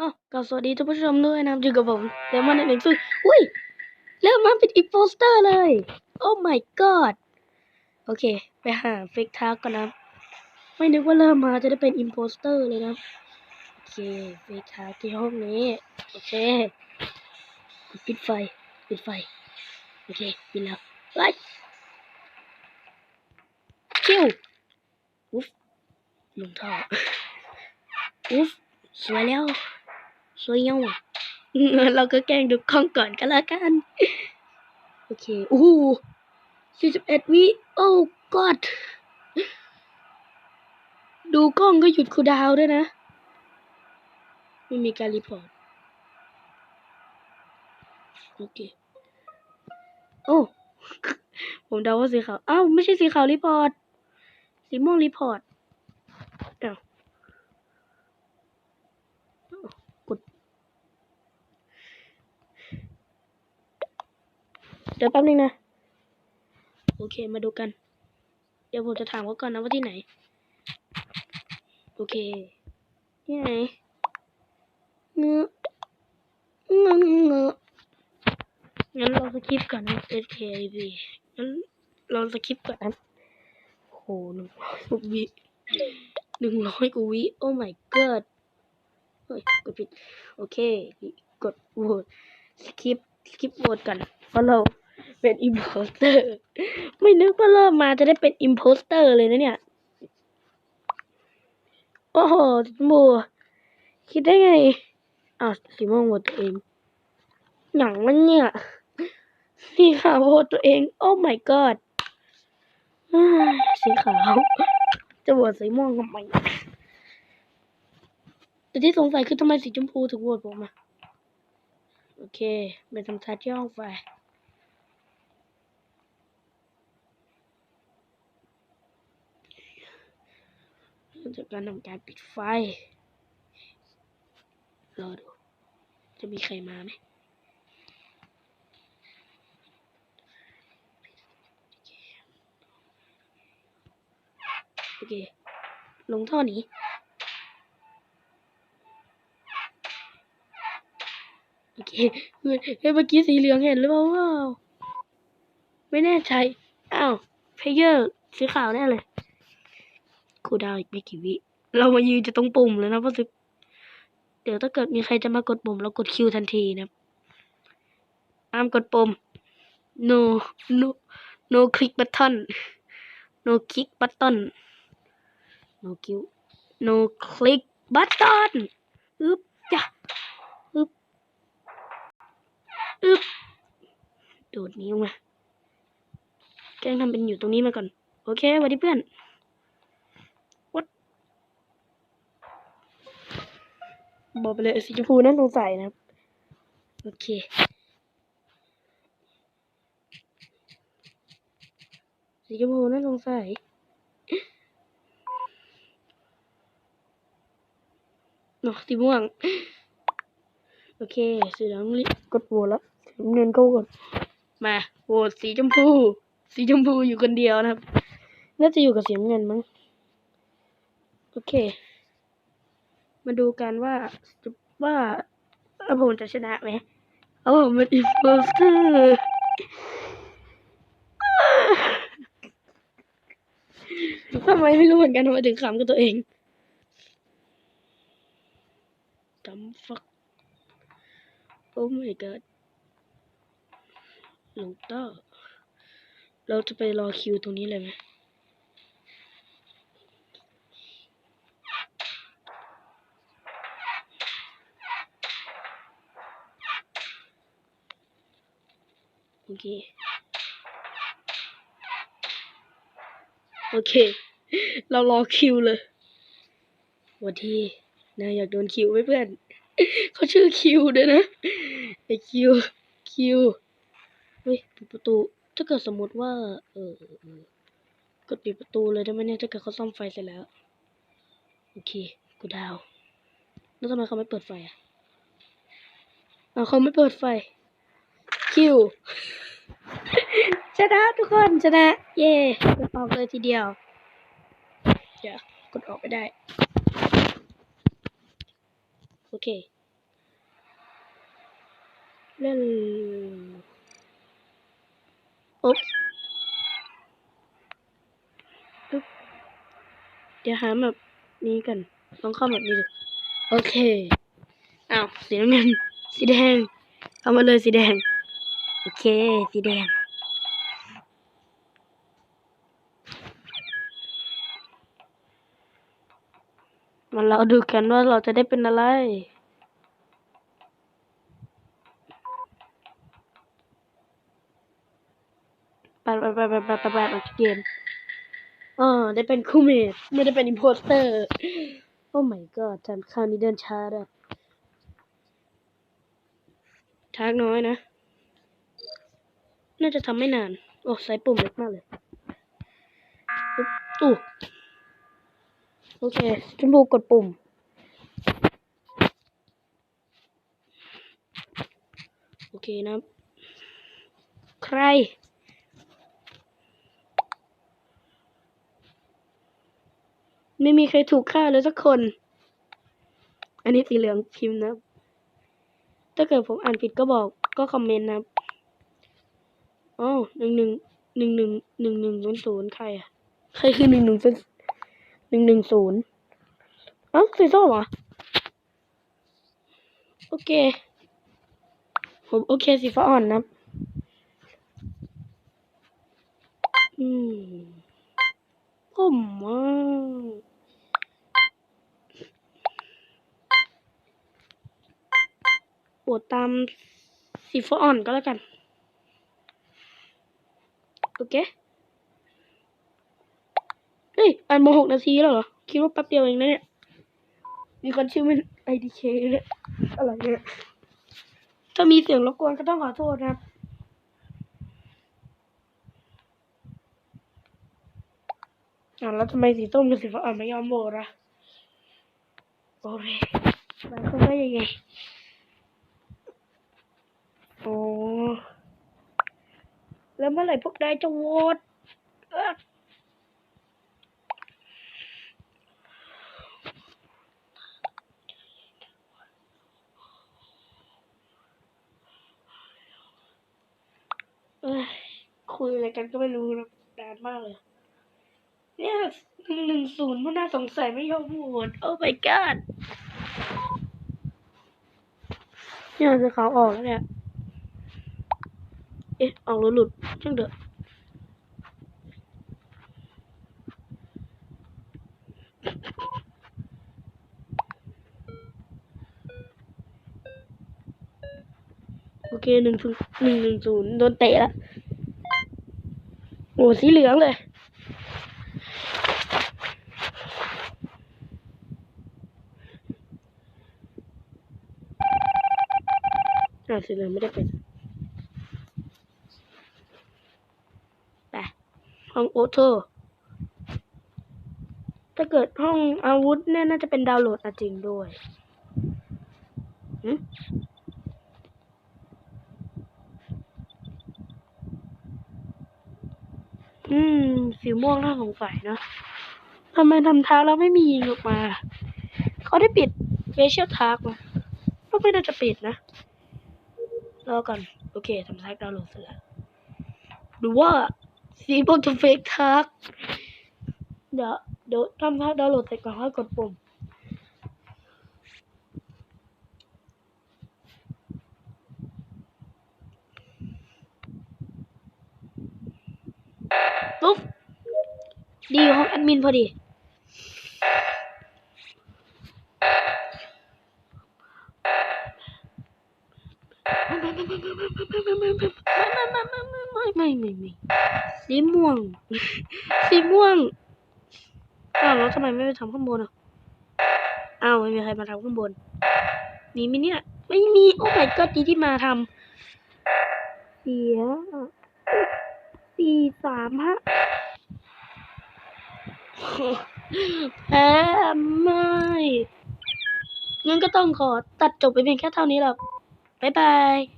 อ๋อก็สวัสดีท่านผู้ชมด้วยนะครับอยู่กับผมเลมอนหนึ่งซึ่งอุ้ยเลมอนเป็นอีโปสเตอร์เลย โอ้ my god โอเค ไปหาเฟกทักก่อนนะ ไม่นึกว่าเริ่มมาจะได้เป็นอิ p โพสเตอร์เลยนะ โอเคเฟกทักที่ห้องนี้ โอเค ปิดไฟ ปิดไฟ โอเค ปิดแล้วไล่คิวอุ๊ฟลงท่ออุ๊ฟสวยแล้ว สวยยังวะเราก็แกล้งดูกล้องก่อนก็แล้วกัน โอเคโอ้โหสี่สิบเอ็ดวิโอ้กอดดูกล้องก็หยุดคูดาวด้วยนะ ไม่มีการรีพอร์ต โอเค โอ้ ผมเดาว่าสีขาว อ้าว ไม่ใช่สีขาวรีพอร์ต สีม่วงรีพอร์ตอ้าวอ้าวกด เดี๋ยวแป๊บนึงนะ โอเคมาดูกัน เดี๋ยวผมจะถามเขาก่อนนะว่าที่ไหน โอเค ที่ไหนเงื้อเงื้อเงื้องั้นเราสคิปก่อนนะ SKB งั้นเราสคิปก่อนนะโอ้โหหนึ่งร้อยกูวิหนึ่งร้อยกูวิโอ้ my god เฮ้ยกดผิด โอเค กดโหวตสคิปสคิปโหวตก่อนเพราะเรา เป็นอิ p โพสเตอร์ ไม่นึกว่าเริ่มมาจะได้เป็นอิ p โพสเตอร์เลยนะเนี่ย โอ้โหบัวคิดได้ไงอ้าวสีม่วงหวตตัวเองหนังมันเนี่ยสีขาวโหวตัวเอง โอ้ my god อ้ายสีขาว จะโหวตสีม่วงทำไมแต่ที่สงสัยคือทำไมสีชมพูถึงโหวตผมอะโอเคไปทำทัดที่ห้องไฟ เริ่มจากการทำการปิดไฟ รอดู จะมีใครมาไหมโอเค ลงท่อนี้โอเคเฮ้ยเมื่อกี้สีเหลืองเห็นหรือเปล่าว้าวไม่แน่ใจ อ้าวเพเยอร์สีขาวแน่เลย ครูดาวอีกไม่กี่วิ เรามายืนจะตรงปุ่มแล้วนะเพราะสึกเดี๋ยวถ้าเกิดมีใครจะมากดปุ่มเรากดคิวทันทีนะอ้ามกดปุ่ม no no no click button no click button no q no click button อึ๊บจ้ะอึ๊บอึ๊บโดดนี้ออกมาแกล้งทำเป็นอยู่ตรงนี้มาก่อน โอเคสวัสดีเพื่อน บอกไปเลยสีชมพูนั่นสงสัยนะครับ โอเคสีชมพูนั่นสงสัยนาะสีม่วง โอเคสีเหลืองกดโหวตแล้วสีน้ำเงินก็กดมาโหวตสีชมพู สีชมพูอยู่คนเดียวนะครับ น่าจะอยู่กับสีเงินมั้ง โอเค มาดูกันว่าว่าผมจะชนะไหมเอาผมเป็นอินโพสเตอร์ทำไมไม่รู้เหมือนกันทำไมถึงขำกับตัวเองจำฟักโอ้ my god หลงต้อเราจะไปรอคิวตรงนี้เลยไหม โอเค โอเค เรารอคิวเลยวัสดีนายอยากโดนคิวไหมเพื่อน เขาชื่อคิวด้วยนะไอคิว คิว เฮ้ยปิดประตู ถ้าเกิดสมมติว่าเออเออเออกดปิดประตูเลยได้ไหมเนี่ยถ้าเกิดเขาซ่อมไฟเสร็จแล้ว โอเค กูดาว แล้วทำไมเขาไม่เปิดไฟอะอ้าวเขาไม่เปิดไฟ คิว ชนะทุกคนชนะ เย่กดออกเลยทีเดียวเดี๋ยวกดออกไม่ได้ โอเค เล่นอุ๊บอุ๊บเดี๋ยวหาแบบนี้กันลองเข้าแบบนี้ดู โอเค อ้าว สีน้ำเงิน สีแดงเข้ามาเลยสีแดง โอเค สีแดง มาเราดูกันว่าเราจะได้เป็นอะไร ไปไปไปไปไปไปไปออกเกมเออได้เป็นคู่เมทไม่ได้เป็นอิมโพสเตอร์ โอ้ my god ทำคราวนี้เดินช้าด้วยช้าน้อยนะ น่าจะทำไม่นาน โอ้ใส่ปุ่มเล็กมากเลยอู้โอเคชมพูกดปุ่ม โอเคนะ ใคร ไม่มีใครถูกฆ่าเลยสักคน อันนี้สีเหลืองพิมพ์นะ ถ้าเกิดผมอ่านผิดก็บอกก็คอมเมนต์นะ อ๋อหนึ่งหนึ่งหนึ่งหนึ่งหนึ่งหนึ่งศูนย์ศูนย์ใครอะใครคือหนึ่งหนึ่งศูนย์หนึ่งหนึ่งศูนย์อ๋อสีส้มเหรอโอเค ผมโอเคสีฟ้าอ่อนนะอืมผมว่าโปรดตามสีฟ้าอ่อนก็แล้วกัน โอเคเฮ้ยอ่านมาหกนาทีแล้วเหรอ คิดว่าแป๊บเดียวเองนะเนี่ย มีคนชื่อเป็นไอดีเคเนี่ยอะไรเนี่ย ถ้ามีเสียงรบกวนก็ต้องขอโทษนะครับอ่าแล้วทำไมสีส้มกับสีฟ้าไม่ยอมโหวตอะโอเคมายความว่ยังไงโอ้ แล้วเมื่อไหร่พวกนายจะโหวตคุยอะไรกันก็ไม่รู้นะนานมากเลย เนี่ยหนึ่งหนึ่งศูนย์มันน่าสงสัยไม่ยอมโหวตโอ้ my god เนี่ยจะเขาออกแล้วเนี่ย เอ๊ะออกหรือหลุดช่างเถอะโอเคหนึ่งศูนย์หนึ่งหนึ่งศูนย์โดนเตะละโอ้สีเหลืองเลยอ่าสีเหลืองไม่ได้เป็น ไป ห้องโอโต้ถ้าเกิดห้องอาวุธเนี่ยน่าจะเป็นดาวน์โหลดจริงด้วยอืม สีม่วงน่าสงสัยนะทำไมทำท้าแล้วไม่มียิงออกมา เขาได้ปิดเฟเชียลทาร์กมาก็ไม่น่าจะปิดนะ รอก่อน โอเคทำทักดาวน์โหลดเสร็จแล้วหรือว่า สีบนจะเฟกทัก เดี๋ยวเดี๋ยวทำทักดาวน์โหลดเสร็จก่อนค่อยกดปุ่มปุ๊บดีห้องแอดมินพอดี ไม่ไม่ไม่สีม่วง สีม่วงอ้าวแล้วทำไมไม่ไปทำข้างบนอะอ้าวไม่มีใครมาทำข้างบนมีไหมเนี่ย ไม่มีโอ้ my god ดีที่มาทำเสียสี่สามฮะแพ้ไม่งั้นก็ต้องขอตัดจบไปเพียงแค่เท่านี้แหละบ๊ายบาย